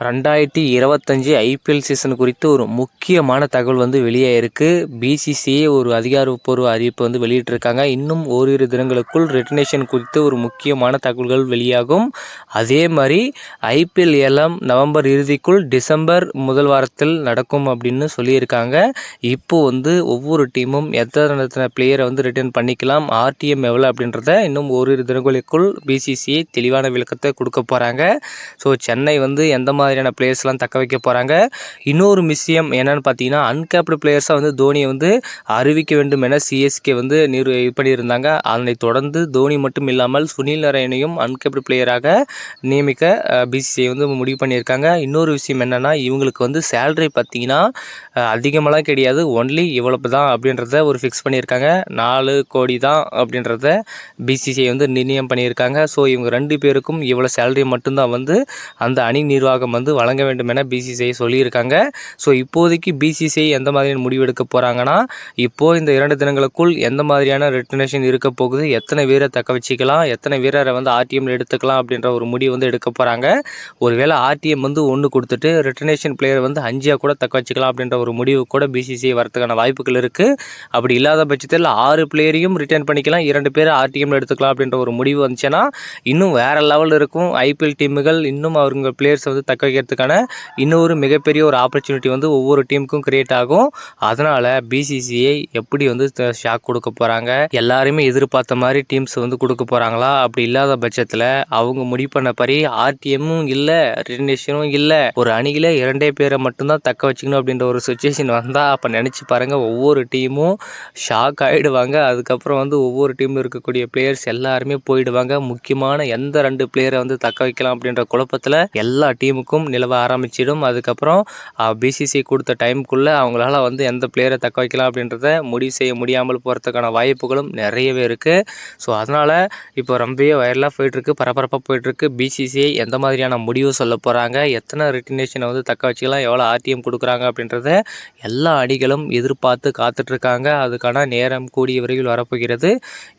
ரெண்டாயிரத்தி இருபத்தஞ்சி IPL season குறித்து ஒரு முக்கியமான தகவல் வந்து வெளியே இருக்குது பிசிசிஐ ஒரு அதிகாரப்பூர்வ அறிவிப்பு வந்து வெளியிட்டிருக்காங்க. இன்னும் ஓரிரு தினங்களுக்குள் ரெட்டினேஷன் குறித்து ஒரு முக்கியமான தகவல்கள் வெளியாகும். அதே மாதிரி ஐபிஎல் ஏலம் நவம்பர் இறுதிக்குள் டிசம்பர் முதல் வாரத்தில் நடக்கும் அப்படின்னு சொல்லியிருக்காங்க. இப்போ வந்து ஒவ்வொரு டீமும் எத்தனை எத்தனை பிளேயரை வந்து ரிட்டர்ன் பண்ணிக்கலாம் ஆர்டிஎம் எவ்வளோ அப்படின்றத இன்னும் ஓரிரு தினங்களுக்குள் பிசிசிஐ தெளிவான விளக்கத்தை கொடுக்க போகிறாங்க ஸோ சென்னை வந்து எந்த மாதிரி மாதிரியான பிளேயர்ஸ்லாம் தக்க வைக்க போகிறாங்க இன்னொரு விஷயம் என்னென்னு பார்த்தீங்கன்னா அன்கேப்டு பிளேயர்ஸாக வந்து தோனியை வந்து அறிவிக்க வேண்டும் என சிஎஸ்கே வந்து நிறு இது பண்ணியிருந்தாங்க. அதனை தொடர்ந்து தோனி மட்டும் இல்லாமல் சுனில் நரேனையும் அன்கேப்டு பிளேயராக நியமிக்க பிசிசிஐ வந்து முடிவு பண்ணியிருக்காங்க. இன்னொரு விஷயம் என்னென்னா இவங்களுக்கு வந்து சேலரி பார்த்தீங்கன்னா அதிகமெல்லாம் கிடையாது. ஒன்லி இவ்வளவு தான் அப்படின்றத ஒரு ஃபிக்ஸ் பண்ணியிருக்காங்க. நாலு கோடி தான் அப்படின்றத பிசிசிஐ வந்து நிர்ணயம் பண்ணியிருக்காங்க. ஸோ இவங்க ரெண்டு பேருக்கும் இவ்வளோ சேலரி மட்டும்தான் வந்து அந்த அணி நிர்வாகம் வந்து வழங்க வேண்டும் என பிசிசிஐ சொல்லியிருக்காங்க. ஸோ இப்போதைக்கு பிசிசிஐ எந்த மாதிரியான முடிவு எடுக்க போகிறாங்கன்னா இப்போது இந்த இரண்டு தினங்களுக்குள் எந்த மாதிரியான ரிட்டர்னேஷன் இருக்க போகுது எத்தனை வீரரை தக்க வச்சுக்கலாம் எத்தனை வீரரை வந்து ஆர்டிஎம்ல எடுத்துக்கலாம் அப்படின்ற ஒரு முடிவு வந்து எடுக்க போகிறாங்க ஒருவேளை ஆர்டிஎம் வந்து ஒன்று கொடுத்துட்டு ரிட்டர்னேஷன் பிளேயர் வந்து அஞ்சியாக கூட தக்க வச்சுக்கலாம் அப்படின்ற ஒரு முடிவு கூட பிசிசிஐ வரதுக்கான வாய்ப்புகள் இருக்குது அப்படி இல்லாத பட்சத்தில் ஆறு பிளேயரையும் ரிட்டர்ன் பண்ணிக்கலாம் இரண்டு பேர் ஆர்டிஎம்ல எடுத்துக்கலாம் அப்படின்ற ஒரு முடிவு வந்துச்சுன்னா இன்னும் வேறு லெவலில் இருக்கும். ஐபிஎல் டீமுகள் இன்னும் அவங்க பிளேயர்ஸ் வந்து தக்க வைக்கிறதுக்கான இன்னொரு மிகப்பெரிய ஒரு ஆப்பர்ச்சுனிட்டி வந்து ஒவ்வொரு டீமுக்கும் கிரியேட் ஆகும். அதனால் பிசிசிஐ எப்படி வந்து ஷாக் கொடுக்க போகிறாங்க எல்லாருமே எதிர்பார்த்த மாதிரி டீம்ஸ் வந்து கொடுக்க போகிறாங்களா அப்படி இல்லாத பட்சத்தில் அவங்க முடிவு பண்ண படி ஆர்டிஎம்மும் இல்லை ரிட்டர்னேஷனும் இல்லை. ஒரு அணியில் இரண்டே பேரை மட்டும்தான் தக்க வச்சுக்கணும் அப்படின்ற ஒரு சுச்சுவேஷன் வந்தால் அப்போ நினச்சி பாருங்கள் ஒவ்வொரு டீமும் ஷாக் ஆகிடுவாங்க அதுக்கப்புறம் வந்து ஒவ்வொரு டீமில் இருக்கக்கூடிய பிளேயர்ஸ் எல்லாருமே போயிடுவாங்க. முக்கியமான எந்த ரெண்டு பிளேயரை வந்து தக்க வைக்கலாம் அப்படின்ற குழப்பத்தில் எல்லா டீமுக்கும் நிலவ ஆரம்பிச்சிடும். அதுக்கப்புறம் பிசிசி கொடுத்த டைமுக்குள்ளே அவங்களால வந்து எந்த பிளேயரை தக்க வைக்கலாம் அப்படின்றத முடிவு செய்ய முடியாமல் போகிறதுக்கான வாய்ப்புகளும் நிறையவே இருக்குது ஸோ அதனால் இப்போ ரொம்பவே வைரலாக போயிட்டுருக்கு பரபரப்பாக போயிட்டுருக்கு. பிசிசிஐ எந்த மாதிரியான முடிவு சொல்ல போகிறாங்க எத்தனை ரிட்டினேஷனை வந்து தக்க வச்சுக்கலாம் எவ்வளோ ஆர்டிஎம் கொடுக்குறாங்க அப்படின்றத எல்லா அணிகளும் எதிர்பார்த்து காத்துட்ருக்காங்க. அதுக்கான நேரம் கூடிய விரைவில் வரப்போகிறது.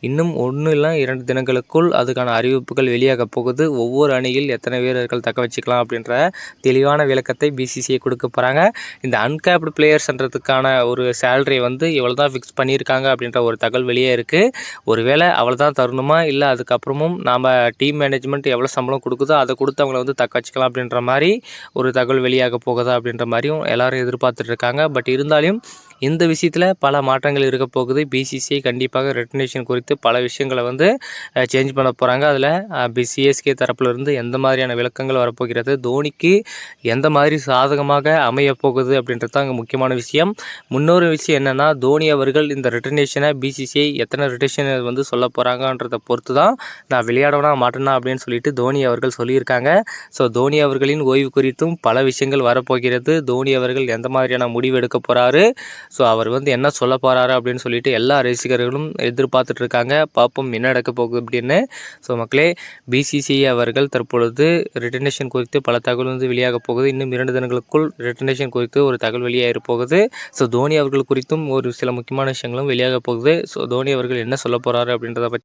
இன்னும் ஒன்று இல்லை இரண்டு தினங்களுக்குள் அதுக்கான அறிவிப்புகள் வெளியாக போகுது. ஒவ்வொரு அணியில் எத்தனை வீரர்கள் தக்க வச்சுக்கலாம் அப்படின்ற தெளிவான விளக்கத்தை பிசிசிஐ கொடுக்க போகிறாங்க இந்த அன்கேப்டு பிளேயர்ஸ்ன்றதுக்கான ஒரு சேலரி வந்து இவ்வளோ தான் ஃபிக்ஸ் பண்ணியிருக்காங்க அப்படின்ற ஒரு தகவல் வெளியே இருக்குது ஒருவேளை அவ்வளோ தான் தரணுமா? இல்லை அதுக்கப்புறமும் நாம் டீம் மேனேஜ்மெண்ட் எவ்வளோ சம்பளம் கொடுக்குதோ அதை கொடுத்து அவங்கள வந்து தக்க வச்சுக்கலாம் அப்படின்ற மாதிரி ஒரு தகவல் வெளியாக போகுதா அப்படின்ற மாதிரியும் எல்லோரும் எதிர்பார்த்துட்ருக்காங்க பட் இருந்தாலும் இந்த விஷயத்தில் பல மாற்றங்கள் இருக்க போகுது. பிசிசிஐ கண்டிப்பாக ரெட்டினேஷன் குறித்து பல விஷயங்களை வந்து சேஞ்ச் பண்ண போகிறாங்க அதில் சிஎஸ்கே தரப்புலேருந்து எந்த மாதிரியான விளக்கங்கள் வரப்போகிறது? தோனிக்கு எந்த மாதிரி சாதகமாக அமைய போகுது அப்படின்றது தான் அங்கே முக்கியமான விஷயம். முன்னொரு விஷயம் என்னென்னா தோனி அவர்கள் இந்த ரிட்டர்னேஷனை பிசிசிஐ எத்தனை ரிட்டர்னேஷன் வந்து சொல்ல போகிறாங்கன்றதை பொறுத்து தான் நான் விளையாடவனா மாட்டேனா அப்படின்னு சொல்லிட்டு தோனி அவர்கள் சொல்லியிருக்காங்க. ஸோ தோனி அவர்களின் ஓய்வு குறித்தும் பல விஷயங்கள் வரப்போகிறது. தோனி அவர்கள் எந்த மாதிரியான முடிவு எடுக்க போகிறாரு ஸோ அவர் வந்து என்ன சொல்ல போகிறாரு அப்படின்னு சொல்லிட்டு எல்லா ரசிகர்களும் எதிர்பார்த்துட்டு இருக்காங்க. பார்ப்போம் என்ன நடக்க போகுது அப்படின்னு. ஸோ மக்களே பிசிசிஐ அவர்கள் தற்பொழுது ரிட்டர்னேஷன் குறித்து பல தகவல் வந்து வெளியாக போகுது. இன்னும் இரண்டு தினங்களுக்குள் ரிட்டர்னேஷன் குறித்து ஒரு தகவல் வெளியாக போகுது. ஸோ தோனி அவர்கள் குறித்தும் ஒரு சில முக்கியமான விஷயங்களும் வெளியாக போகுது. ஸோ தோனி அவர்கள் என்ன சொல்ல போகிறாரு அப்படின்றத பற்றி